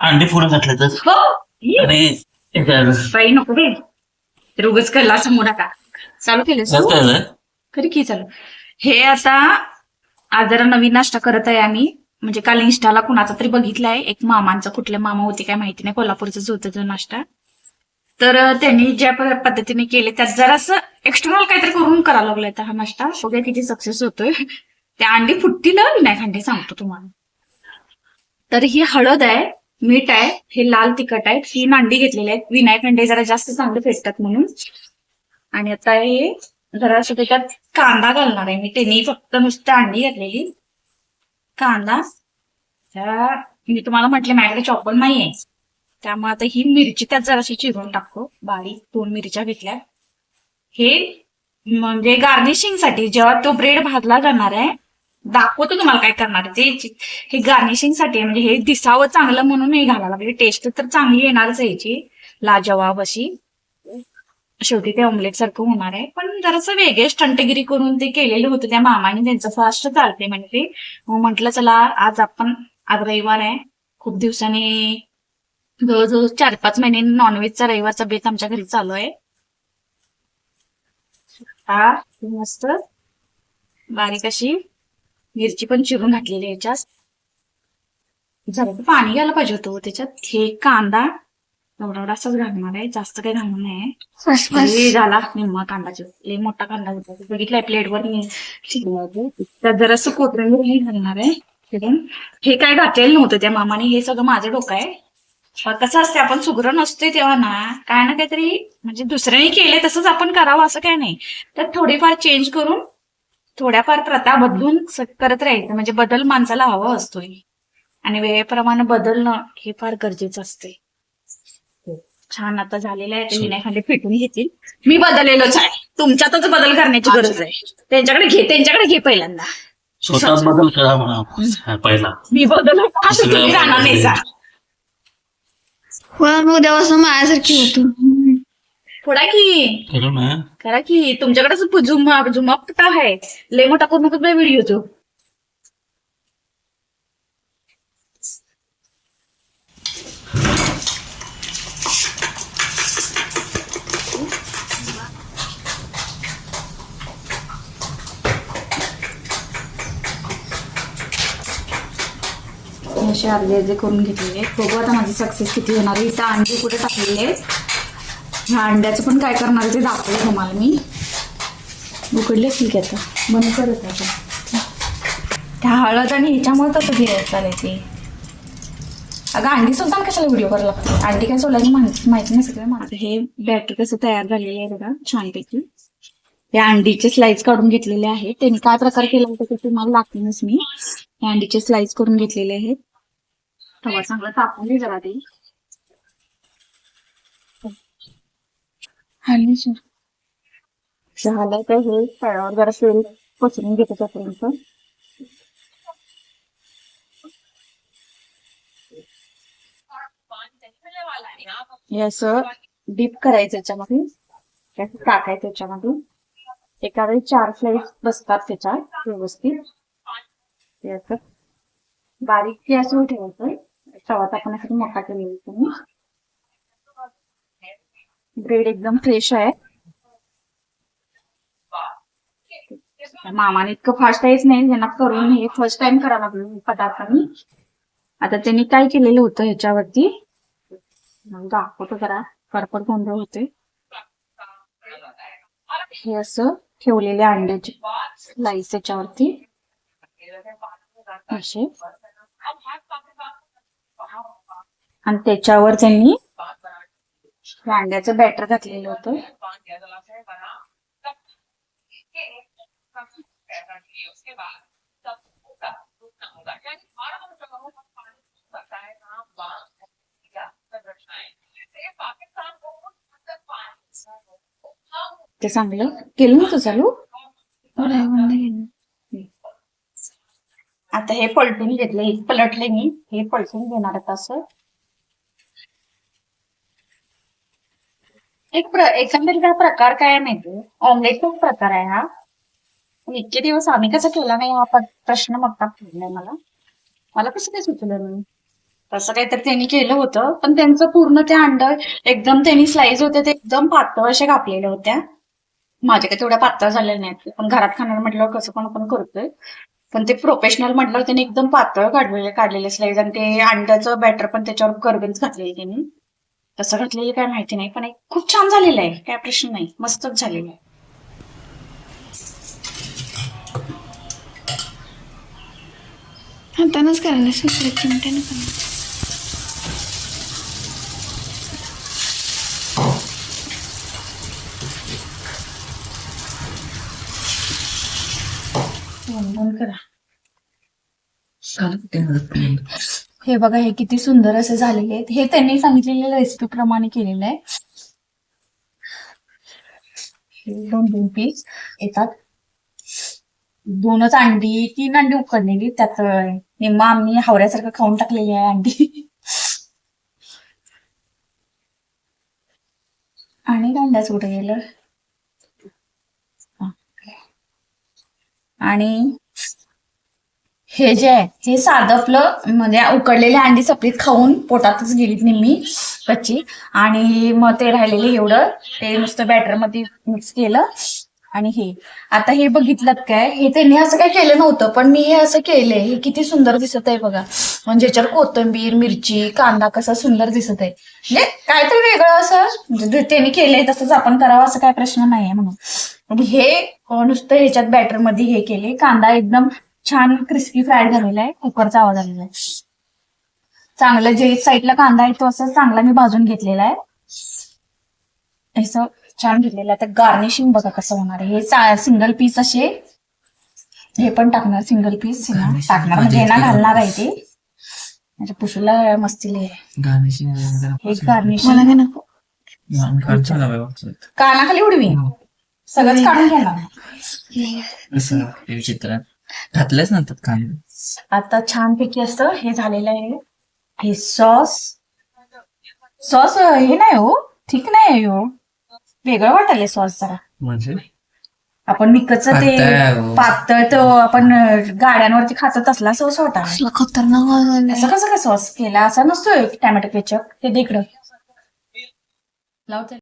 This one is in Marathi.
अंडी पुढे घातले तर. हो. ई, झालं? बाई नको बे. तर उगाच कल्ला समोर का चालू केलं झालं? खरी की चालू? हे आता आज जरा नवीन नाश्ता करत आहे आम्ही. म्हणजे काल इंस्टाला कुणाचा तरी बघितलाय. एक मामांचा कुठले मामा होते काय माहिती नाही. कोल्हापूरचाच होता तो नाश्ता. तर अं, त्यांनी ज्या प- पद्धतीने केले त्यात जरासं एक्सटर्नल काहीतरी करून करायला लागलाय आता हा नाश्ता. बघूया किती सक्सेस होतोय. त्या अंडी फुटतील हं, विनायक अंडी सांगतो तुम्हाला. तर ही हळद आहे मीठ आहे हे लाल तिखट आहे. तीन अंडी घेतलेली आहेत. विनायक अंडे जरा जास्त चांगले फेटतात म्हणून. आणि आता हे जरा असं त्याच्यात कांदा घालणार आहे मी. त्यांनी फक्त नुसतं अंडी घातलेली. कांदा. मी तुम्हाला म्हटले माझ्याकडे चॉपर नाहीये. त्यामुळे आता ही मिरची त्यात जराशी चिरून टाकतो. बारीक दोन मिरच्या घेतल्या. हे म्हणजे गार्निशिंगसाठी जेव्हा तो ब्रेड भाजला जाणार आहे दाखवतो तुम्हाला काय करणार ते हे गार्निशिंगसाठी म्हणजे हे दिसावं चांगलं म्हणून हे घालायला म्हणजे टेस्ट तर चांगली येणारच याची. लाजवाब अशी. शेवटी ते ऑमलेट सारखं होणार आहे. पण जरासं वेगळे स्टंटगिरी करून ते केलेले होते त्या मामाने. त्यांचं फास्ट चालते म्हणजे ते. म्हटलं चला आज आपण आज रविवार आहे. खूप दिवसांनी जवळजवळ चार पाच महिने नॉनव्हेजचा रविवारचा बेत आमच्या घरी चालू आहे. हा मस्त. बारीक अशी. मिरची पण चिरून घातलेली आहे याच्यात. जरा पाणी घ्यायला पाहिजे होतं हो त्याच्यात हे कांदा एवढा एवढा असाच घालणार आहे जास्त काही घालणार नाही झाला निम्मा कांदाचे लई मोठा कांदा होता. बघितलाय प्लेटवर मी. त्यात जरासं कोथिंबीर हे घालणार आहे. हे काय घातलेलं नव्हतं त्या मामाने हे सगळं माझं डोकं आहे. कसं असते आपण सुग्र नसतोय तेव्हा ना काय ना काहीतरी म्हणजे दुसऱ्याने केले तसंच आपण करावं असं काय नाही. तर थोडीफार चेंज करून थोड्याफार प्रथा बदलून करत राहायचं. म्हणजे बदल माणसाला हवा असतोय. आणि वेळेप्रमाणे बदलणं हे फार गरजेचं असते छान आता झालेलं आहे. ते विनायकांडे फेटून घेतील. मी बदललेलोच आहे. तुमच्यातच बदल करण्याची गरज आहे. त्यांच्याकडे घे त्यांच्याकडे घे पहिल्यांदा. स्वतः बदल करा म्हणा. हा, पहिला. मी बदल असं तुम्ही राहणार नाही माझ्यासारखी होतो. थोडा की? करू ना. करा की. तुमच्याकडे झुमा झुमा कुठं आहे. लय मोठा करू नको व्हिडिओ तो. हे असे अर्धे अर्धे करून घेतलेले बघू आता माझी सक्सेस किती होणार आहे. इथं अंडे कुठे टाकलेले आहेत? ह्या अंड्याचं पण काय करणार ते दाखवलं तुम्हाला मी. उकडले ठीक आहे आता? बंद करत आता. त्या हळद आणि ह्याच्यामुळे तसं गिरायक चालेल ते. अगं अंडी सुद्धा कशाला व्हिडिओ करायला लागतो अंडी काय सोलायची माहिती माहिती नाही सगळं माझं हे बॅटर कसं तयार झालेलं आहे बघा छानपैकी. या अंडीचे स्लाइस काढून घेतलेले आहेत. त्यांनी काय प्रकार केला होता ते तुम्हाला लागतीलच मी. या अंडीचे स्लाइस करून घेतलेले आहेत. तवा चांगला तापून घे जरा ते. आली सर झालं तर हे फळावर जरा तेल पसरून घेतो त्यापर्यंत हे असं डीप करायचं याच्यामध्ये. टाकायचं याच्यामध्ये. एका वेळी चार फ्लाईट बसतात त्याच्यात व्यवस्थित. ते असं बारीक गॅसवर ठेवायचं. तवा टाकण्यासाठी मोठा केलेला तुम्ही. ब्रेड एकदम फ्रेश आहे. मामाने इतकं फास्ट आहेच नाही त्यांना करून हे फर्स्ट टाइम करावं लागलं पदार्थ मी आता त्यांनी काय केलेलं होतं ह्याच्यावरती? मग दाखवतो जरा. परपट गोंधळ होते हे असं ठेवलेले अंड्याचे स्लाइस याच्यावरती असे. आणि त्याच्यावर त्यांनी हे अंड्याचं बॅटर घातलेलं होतं. ते चांगलं केलं नव्हतं चालू? आता हे पलटून घेतले पलटले मी हे पलटून घेणार आता असं. एक प्र एकंदरीत हा प्रकार काय आहे माहिती ऑमलेटचाच प्रकार आहे हा. पण इतके दिवस आम्ही कसा केला नाही हा प- प्रश्न मोठा पडलाय मला. मला कसं काय सुचलं नाही? तसं काहीतरी त्यांनी केलं होतं पण त्यांचं पूर्ण ते अंड एकदम त्यांनी स्लाइस होते ते एकदम पातळ अशा कापलेल्या होत्या. माझ्या काही तेवढ्या पातळ झालेल्या नाहीत. पण घरात खाणार म्हटल्यावर कसं पण आपण करतोय. पण ते प्रोफेशनल म्हटल्यावर त्यांनी एकदम पातळ काढलेले काढलेले स्लाइस आणि ते अंड्याचं बॅटर पण त्याच्यावर गरगरीत घातलेली त्यांनी. कसं घातलेलं काय माहिती नाही. पण एक खूप छान झालेलं आहे. काय प्रश्न नाही. मस्तच झालेलं आहे. हातानच करायला सुचलं चिमट्यानं करायला बंद करा. हे बघा हे किती सुंदर असे झालेले आहेत हे त्यांनी सांगितलेल्या रेसिपी प्रमाणे केलेलं आहे. हे दोन दोन पीस येतात. दोनच अंडी तीन अंडी उकडलेली. त्यात निम्मा आम्ही हावऱ्यासारखं खाऊन टाकलेली आहे अंडी. आणि अंड्याच कुठे गेलं? आणि हे जे आहे हे साधं आपलं म्हणजे उकडलेली अंडी सपलीत खाऊन पोटातच गेलीत निम्मी कच्ची. आणि मग ते राहिलेले एवढं ते नुसतं बॅटरमध्ये मिक्स केलं. आणि हे आता हे बघितलं काय हे त्यांनी असं काय केलं नव्हतं पण मी हे असं केलंय. हे किती सुंदर दिसत आहे बघा. म्हणजे याच्यावर कोथिंबीर मिरची कांदा कसा सुंदर दिसत आहे. म्हणजे काहीतरी वेगळं असं म्हणजे त्यांनी केलंय तसंच आपण करावं असं काय प्रश्न नाहीये म्हणून. म्हणजे हे नुसतं ह्याच्यात बॅटरमध्ये हे केले कांदा एकदम छान क्रिस्पी फ्राय झालेला आहे. कुकरचा आवाज आलेला आहे. चांगलं जे साईडला कांदा आहे तो असं चांगला मी भाजून घेतलेला आहे. असं छान घेतलेलं आहे. तर गार्निशिंग बघा कसं होणार आहे. हे सिंगल पीस असे हे पण टाकणार सिंगल पीस टाकणार. म्हणजे यांना घालणार आहे ते. म्हणजे पुसूला मस्तीले आहे. हे गार्निशिंग नको. कानाखाली उडवी. सगळंच काढून घेणार विचित्र. घातलंच नंतर कांदा आता छानपैकी असं हे झालेलं आहे. हे सॉस सॉस हे नाही हो ठीक नाही हो. वेगळं वाटायला सॉस जरा. म्हणजे? आपण विकतचं ते पातळ. तो आपण गाड्यांवरती खातो तसला सॉस वाटायला असला खतरनाक. असं कसं काय सॉस केला? असा नसतोय टॅमॅटो केचप. ते इकडं. लावते.